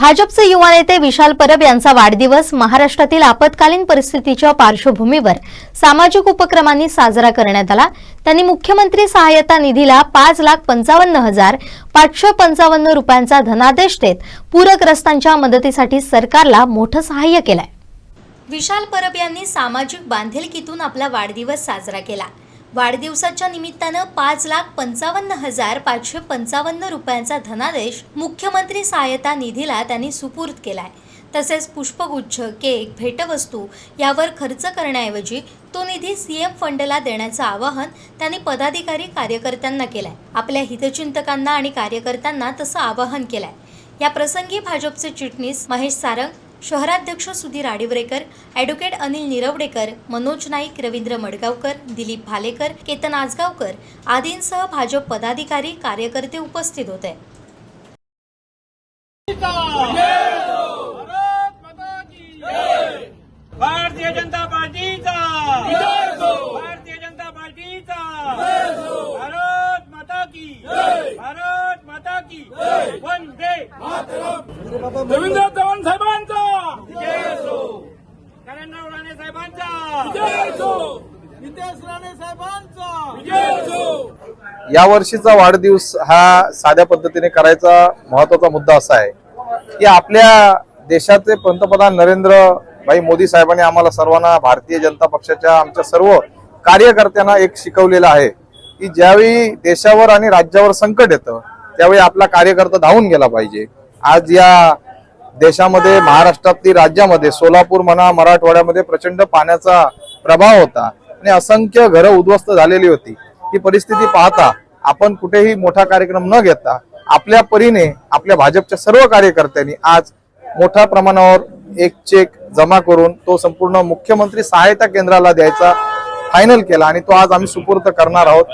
भाजपचे युवा नेते विशाल परब यांचा वाढदिवस महाराष्ट्रातील आपत्कालीन परिस्थितीच्या पार्श्वभूमीवर सामाजिक उपक्रमांनी साजरा करण्यात आला. त्यांनी मुख्यमंत्री सहाय्यता निधीला पाच लाख पंचावन्न हजार पाचशे पंचावन्न रुपयांचा धनादेश देत पूरग्रस्तांच्या मदतीसाठी सरकारला मोठं सहाय्य केलंय. विशाल परब यांनी सामाजिक बांधिलकीतून आपला वाढदिवस साजरा केला. वाढदिवसाच्या निमित्तानं पाच लाख पंचावन्न हजार पाचशे पंचावन्न रुपयांचा धनादेश मुख्यमंत्री सहाय्यता निधीला त्यांनी सुपूर्द केलाय. तसेच पुष्पगुच्छ केक भेटवस्तू यावर खर्च करण्याऐवजी तो निधी सीएम फंडला देण्याचं आवाहन त्यांनी पदाधिकारी कार्यकर्त्यांना केलंय. आपल्या हितचिंतकांना आणि कार्यकर्त्यांना तसं आवाहन केलंय. या प्रसंगी भाजपचे चिटणीस महेश सारंग शहराध्यक्ष सुधीर आडिवरेकर ॲडव्होकेट अनिल निरवडेकर मनोज नाईक रवींद्र मडगावकर दिलीप भालेकर केतन आजगावकर आदींसह भाजप पदाधिकारी कार्यकर्ते उपस्थित होते. भारतीय जनता पार्टीचा भारतीय जनता पार्टीचा भारत माता की भारत माता की वंदे रवींद्र चव्हाण साहेबांचा. करणराव राणे साहेबांचा. नितेश राणे साहेबांचा. या वर्षीचा वाढदिवस हा साध्या पद्धतीने करायचा महत्त्वाचा मुद्दा असा आहे की आपल्या देशाचे पंतप्रधान नरेंद्र भाई मोदी साहेबांनी आम्हाला सर्वांना भारतीय जनता पक्षाच्या आमच्या सर्व कार्यकर्त्यांना एक शिकवलेलं आहे की ज्यावेळी देशावर आणि राज्यावर संकट येतं त्यावेळी आपला कार्यकर्ता धावून गेला पाहिजे. आज या देशामध्ये महाराष्ट्रातील राज्यामध्ये सोलापूर म्हणा मराठवाड्यामध्ये प्रचंड पाण्याचा प्रभाव होता. आणि असंख्य घरं उद्ध्वस्त झालेली होती. ही परिस्थिती पाहता आपण कुठेही मोठा कार्यक्रम न घेता आपल्या परीने आपल्या भाजपच्या सर्व कार्यकर्त्यांनी आज मोठ्या प्रमाणावर एक चेक जमा करून तो संपूर्ण मुख्यमंत्री सहायता केंद्राला द्यायचा फायनल केला आणि तो आज आम्ही सुपूर्त करणार आहोत.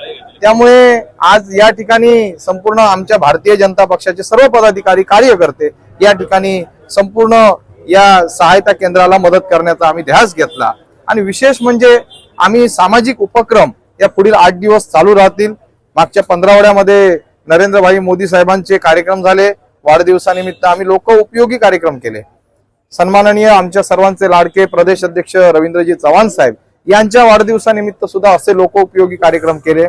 त्यामुळे आज या ठिकाणी संपूर्ण आमच्या भारतीय जनता पक्षाचे सर्व पदाधिकारी कार्यकर्ते या ठिकाणी संपूर्ण या सहायता केंद्राला मदत करण्याचा आम्ही ध्यास घेतला. आणि विशेष म्हणजे आम्ही सामाजिक उपक्रम या पुढील आठ दिवस चालू राहतील. मागच्या पंधरावड्यामध्ये नरेंद्रभाई मोदी साहेबांचे कार्यक्रम झाले. वाढदिवसानिमित्त आम्ही लोक उपयोगी कार्यक्रम केले. सन्माननीय आमच्या सर्वांचे लाडके प्रदेश अध्यक्ष रवींद्रजी चव्हाण साहेब यांच्या वाढदिवसानिमित्त सुद्धा असे लोक उपयोगी कार्यक्रम केले.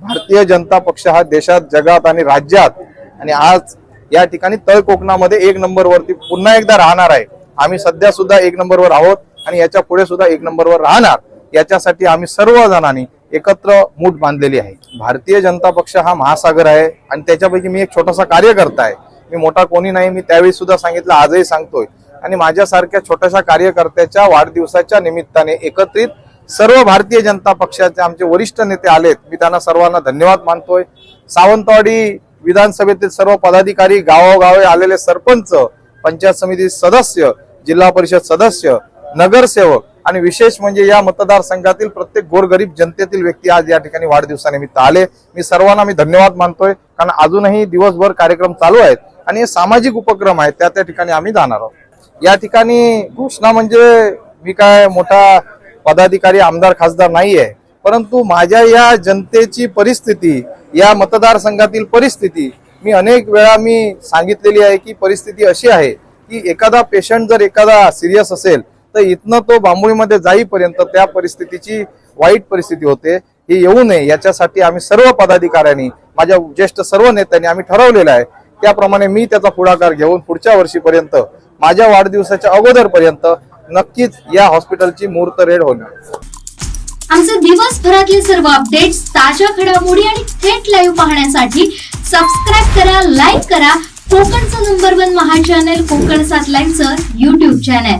भारतीय जनता पक्ष हा देशात जगात आणि राज्यात आणि आज या ठिकाणी तळ कोकणामध्ये एक नंबरवरती पुन्हा एकदा राहणार आहे. आम्ही सध्या सुद्धा एक नंबरवर आहोत आणि याच्यापुढे सुद्धा एक नंबरवर राहणार. याच्यासाठी आम्ही सर्व जणांनी एकत्र मूठ बांधलेली आहे. भारतीय जनता पक्ष हा महासागर आहे आणि त्याच्यापैकी मी एक छोटासा कार्यकर्ता आहे. मी मोठा कोणी नाही मी त्यावेळी सुद्धा सांगितलं आजही सांगतोय. आणि माझ्यासारख्या छोट्याशा कार्यकर्त्याच्या वाढदिवसाच्या निमित्ताने एकत्रित सर्व भारतीय जनता पक्षाचे आमचे वरिष्ठ नेते आलेत. मी त्यांना सर्वांना धन्यवाद मानतोय. सावंतवाडी विधानसभेतील सर्व पदाधिकारी गावोगावे आलेले सरपंच पंचायत समिती सदस्य जिल्हा परिषद सदस्य नगरसेवक आणि विशेष म्हणजे या मतदारसंघातील प्रत्येक गोरगरीब जनतेतील व्यक्ती आज या ठिकाणी वाढदिवसानिमित्त आले. मी सर्वांना मी धन्यवाद मानतोय कारण अजूनही दिवसभर कार्यक्रम चालू आहेत आणि हे सामाजिक उपक्रम आहेत त्या त्या ठिकाणी आम्ही जाणार आहोत. या ठिकाणी घोषणा म्हणजे मी काय मोठा पदाधिकारी आमदार खासदार नाही आहे परंतु माझ्या या जनतेची परिस्थिती या मतदारसंघातील परिस्थिती मी अनेक वेळा मी सांगितलेली आहे की परिस्थिती अशी आहे की एखादा पेशंट जर एखादा सिरियस असेल तर इथनं तो बांबोळीमध्ये जाईपर्यंत त्या परिस्थितीची वाईट परिस्थिती होते. हे येऊ नये. याच्यासाठी आम्ही सर्व पदाधिकाऱ्यांनी माझ्या ज्येष्ठ सर्व नेत्यांनी आम्ही ठरवलेलं आहे. त्याप्रमाणे मी त्याचा पुढाकार घेऊन पुढच्या वर्षीपर्यंत माझ्या वाढदिवसाच्या अगोदरपर्यंत नक्कीच या हॉस्पिटलची मूर्त रेड होणार. आमचे दिवसभरातले सर्व अपडेट्स ताज्या घडामोडी आणि थेट लाईव्ह पाहण्यासाठी सबस्क्राईब करा लाईक करा. कोकणचं number one Maha channel Konkan सात लाईव्हचं युट्यूब चॅनल